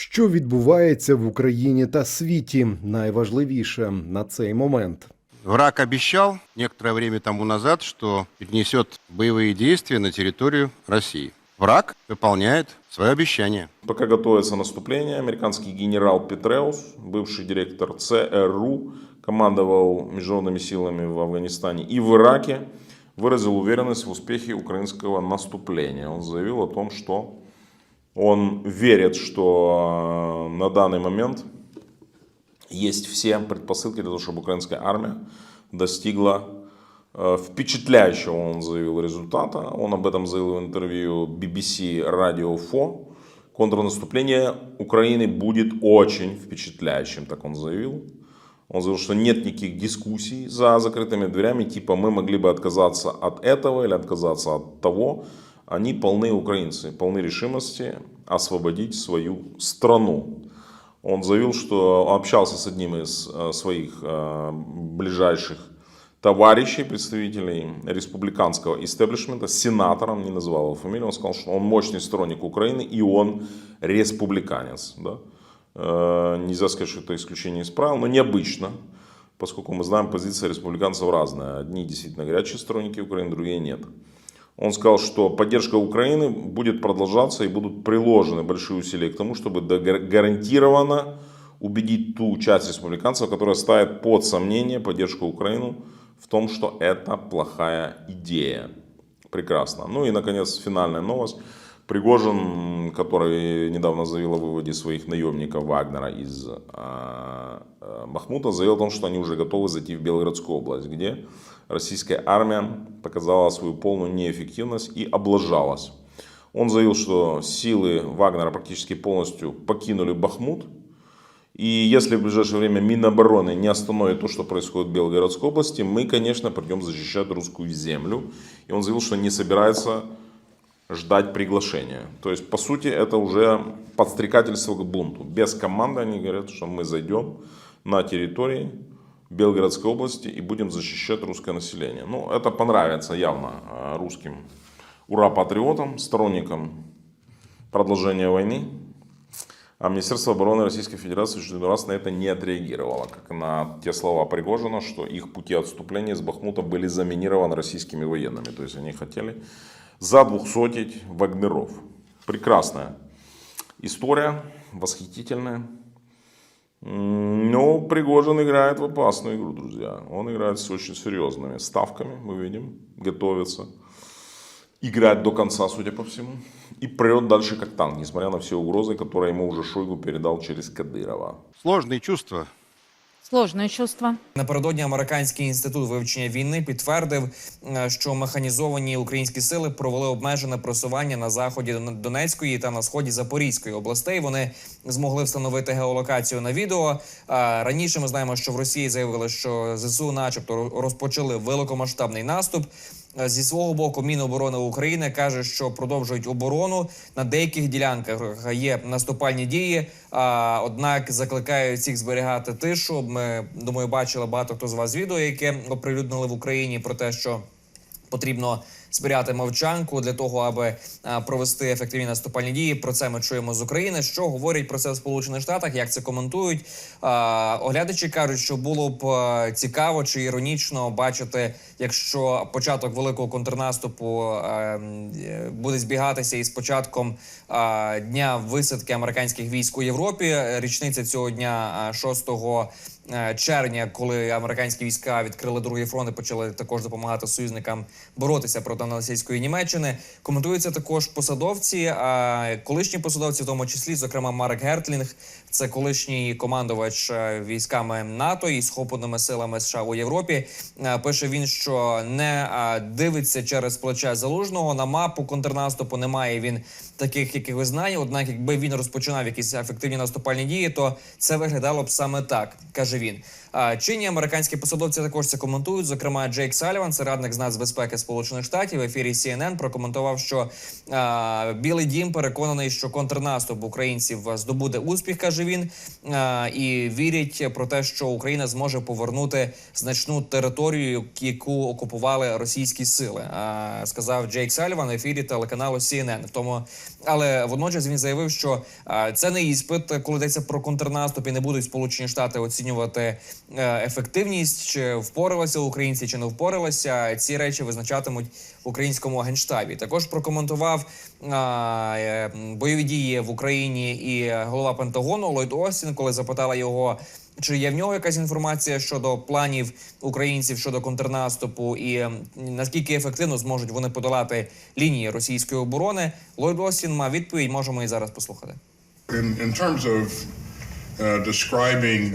Що відбувається в Україні та світі? Найважливіше на цей момент. Враг обещал некоторое время тому назад, что перенесет боевые действия на территорию России. Враг выполняет свое обещание. Пока готовится наступление, американский генерал Петреус, бывший директор ЦРУ, командовал международными силами в Афганистане и в Ираке, выразил уверенность в успехе украинского наступления. Он заявил о том, что он верит, что э, на данный момент есть все предпосылки для того, чтобы украинская армия достигла э, впечатляющего, он заявил, результата. Он об этом заявил в интервью BBC Radio 4. Контрнаступление Украины будет очень впечатляющим, так он заявил. Он заявил, что нет никаких дискуссий за закрытыми дверями, типа мы могли бы отказаться от этого или отказаться от того. Они полны украинцы, полны решимости освободить свою страну. Он заявил, что общался с одним из э, своих э, ближайших товарищей, представителей республиканского истеблишмента, сенатором, не называл его фамилию, он сказал, что он мощный сторонник Украины и он республиканец. Да? Э, Нельзя сказать, что это исключение из правил, но необычно, поскольку мы знаем, позиция республиканцев разная. Одни действительно горячие сторонники Украины, другие нет. Он сказал, что поддержка Украины будет продолжаться и будут приложены большие усилия к тому, чтобы да- гар- гарантированно убедить ту часть республиканцев, которая ставит под сомнение поддержку Украины в том, что это плохая идея. Прекрасно. Ну и, наконец, финальная новость. Пригожин, который недавно заявил о выводе своих наемников Вагнера из а, а, Махмута, заявил о том, что они уже готовы зайти в Белгородскую область, где российская армия показала свою полную неэффективность и облажалась. Он заявил, что силы Вагнера практически полностью покинули Бахмут, и если в ближайшее время Минобороны не остановит то, что происходит в Белгородской области, мы, конечно, придем защищать русскую землю. И он заявил, что не собирается ждать приглашения. То есть, по сути, это уже подстрекательство к бунту. Без команды они говорят, что мы зайдем на территории Белгородской области и будем защищать русское население. Ну, это понравится явно э, русским ура-патриотам, сторонникам продолжения войны. А Министерство обороны Российской Федерации очередной раз на это не отреагировало, как на те слова Пригожина, что их пути отступления из Бахмута были заминированы российскими военными. То есть они хотели задвухсотить вагнеров. Прекрасная история, восхитительная. Но Пригожин играет в опасную игру, друзья. Он играет с очень серьезными ставками, мы видим, готовится играть до конца, судя по всему. И прет дальше как танк, несмотря на все угрозы, которые ему уже Шойгу передал через Кадырова. Сложные чувства. Сложное чувство. Напередодні американський інститут вивчення війни підтвердив, е, що механізовані українські сили провели обмежене просування на заході Донецької та на сході Запорізької областей. Вони змогли встановити геолокацію на відео. А раніше ми знаємо, що в Росії заявили, що ЗСУ, начебто, розпочали великомасштабний наступ. Е, Зі свого боку, Міноборони України каже, що продовжують оборону на деяких ділянках є наступальні дії. А однак закликають всіх зберігати тишу. Ми думаю, бачили багато хто з вас відео, яке оприлюднили в Україні про те, що потрібно зберігати мовчанку для того, аби провести ефективні наступальні дії. Про це ми чуємо з України. Що говорять про це в Сполучених Штатах? Як це коментують? Оглядачі кажуть, що було б цікаво чи іронічно бачити, якщо початок великого контрнаступу е, буде збігатися із початком дня висадки американських військ у Європі. Річниця цього дня а, 6 е, червня, коли американські війська відкрили другий фронт і почали також допомагати союзникам боротися проти нацистської Німеччини. Коментуються також посадовці, а колишні посадовці, в тому числі, зокрема Марк Гертлінг, це колишній командувач е, військами НАТО і схопленими силами США у Європі. Е, Пише він, що не е, дивиться через плече залужного на мапу контрнаступу. Немає він таких якихось знань. Однак, якби він розпочинав якісь ефективні наступальні дії, то це виглядало б саме так, каже він. Чинні американські посадовці також це коментують. Зокрема, Джейк Саліван, це радник з нацбезпеки Сполучених Штатів. В ефірі CNN прокоментував, що а, Білий Дім переконаний, що контрнаступ українців здобуде успіх, каже він, а, і вірять про те, що Україна зможе повернути значну територію, яку окупували російські сили. А, сказав Джейк Сальван в ефірі телеканалу CNN. В тому, але водночас він заявив, що а, це не іспит, коли йдеться про контрнаступ, і не будуть Сполучені Штати оцінювати ефективність, чи впоралися українці, чи не впоралися. Ці речі визначатимуть в українському генштабі. Також прокоментував е, бойові дії в Україні і голова Пентагону Ллойд Остін, коли запитала його. Чи є в нього якась інформація щодо планів українців щодо контрнаступу, і наскільки ефективно зможуть вони подолати лінії російської оборони? Ллойд Остін мав відповідь. Можемо і зараз послухати.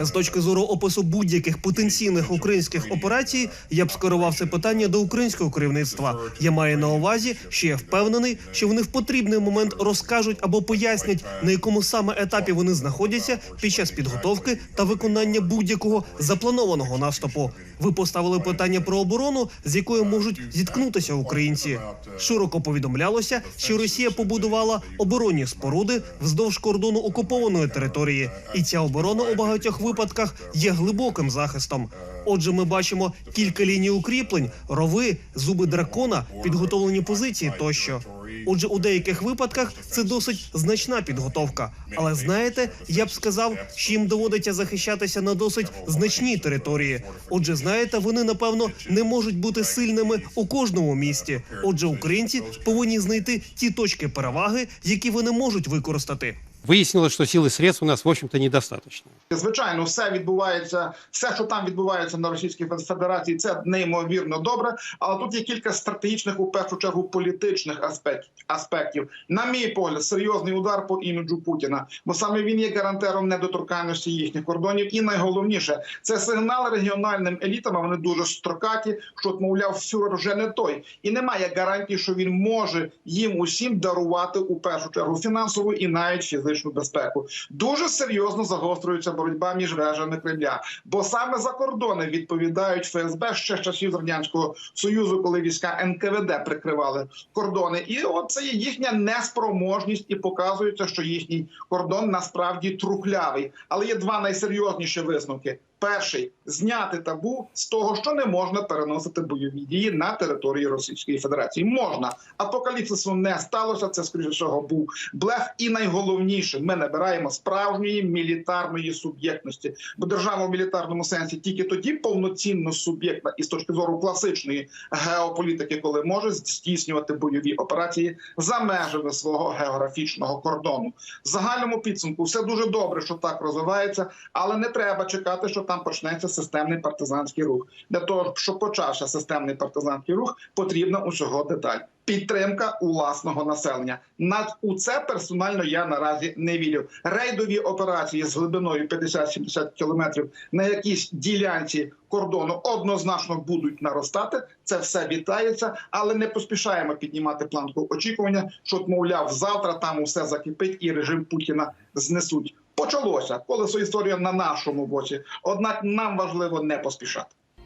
З точки зору опису будь-яких потенційних українських операцій, я б скерував це питання до українського керівництва. Я маю на увазі, що я впевнений, що вони в потрібний момент розкажуть або пояснять, на якому саме етапі вони знаходяться під час підготовки та виконання будь-якого запланованого наступу. Ви поставили питання про оборону, з якою можуть зіткнутися українці. Широко повідомлялося, що Росія побудувала оборонні споруди вздовж кордону окупованої території, і ця оборона у багатьох випадках є глибоким захистом. Отже, ми бачимо кілька ліній укріплень, рови, зуби дракона, підготовлені позиції тощо. Отже, у деяких випадках це досить значна підготовка. Але знаєте, я б сказав, що їм доводиться захищатися на досить значній території. Отже, знаєте, вони напевно не можуть бути сильними у кожному місті. Отже, українці повинні знайти ті точки переваги, які вони можуть використати. Выяснилось, что сил средств у нас, в общем-то, недостаточно. Звичайно, все відбувається, все, що там відбувається на Російській Федерації, це неймовірно добре. Але тут є кілька стратегічних, у першу чергу, політичних аспектів. аспектів. На мій погляд, серйозний удар по іміджу Путіна, бо саме він є гарантером недоторканності їхніх кордонів. І найголовніше це сигнал регіональним елітам. а Вони дуже строкаті, що мовляв, фюрер вже не той, і немає гарантії, що він може їм усім дарувати у першу чергу фінансову і навіть фізичну безпеку. Дуже серйозно загострюється боротьба між вежами Кремля, бо саме за кордони відповідають ФСБ ще з часів радянського союзу, коли війська НКВД прикривали кордони, і от це є їхня неспроможність, і показується, що їхній кордон насправді трухлявий. Але є два найсерйозніші висновки. Перший зняти табу з того, що не можна переносити бойові дії на території Російської Федерації. Можна апокаліпсису не сталося. Це скоріше всього був блеф. І найголовніше, ми набираємо справжньої мілітарної суб'єктності. Бо держава в мілітарному сенсі тільки тоді повноцінно суб'єктна і з точки зору класичної геополітики, коли може здійснювати бойові операції за межами свого географічного кордону. В загальному підсумку все дуже добре, що так розвивається, але не треба чекати, що там почнеться системний партизанський рух. Для того, щоб почався системний партизанський рух, потрібна усього деталь. Підтримка власного населення. На у це персонально я наразі не вірю. Рейдові операції з глибиною 50-70 кілометрів на якійсь ділянці кордону однозначно будуть наростати. Це все вітається, але не поспішаємо піднімати планку очікування, що мовляв, завтра там усе закипить і режим Путіна знесуть. Почалося колесо історія на нашому боці. Однак нам важливо не поспішати.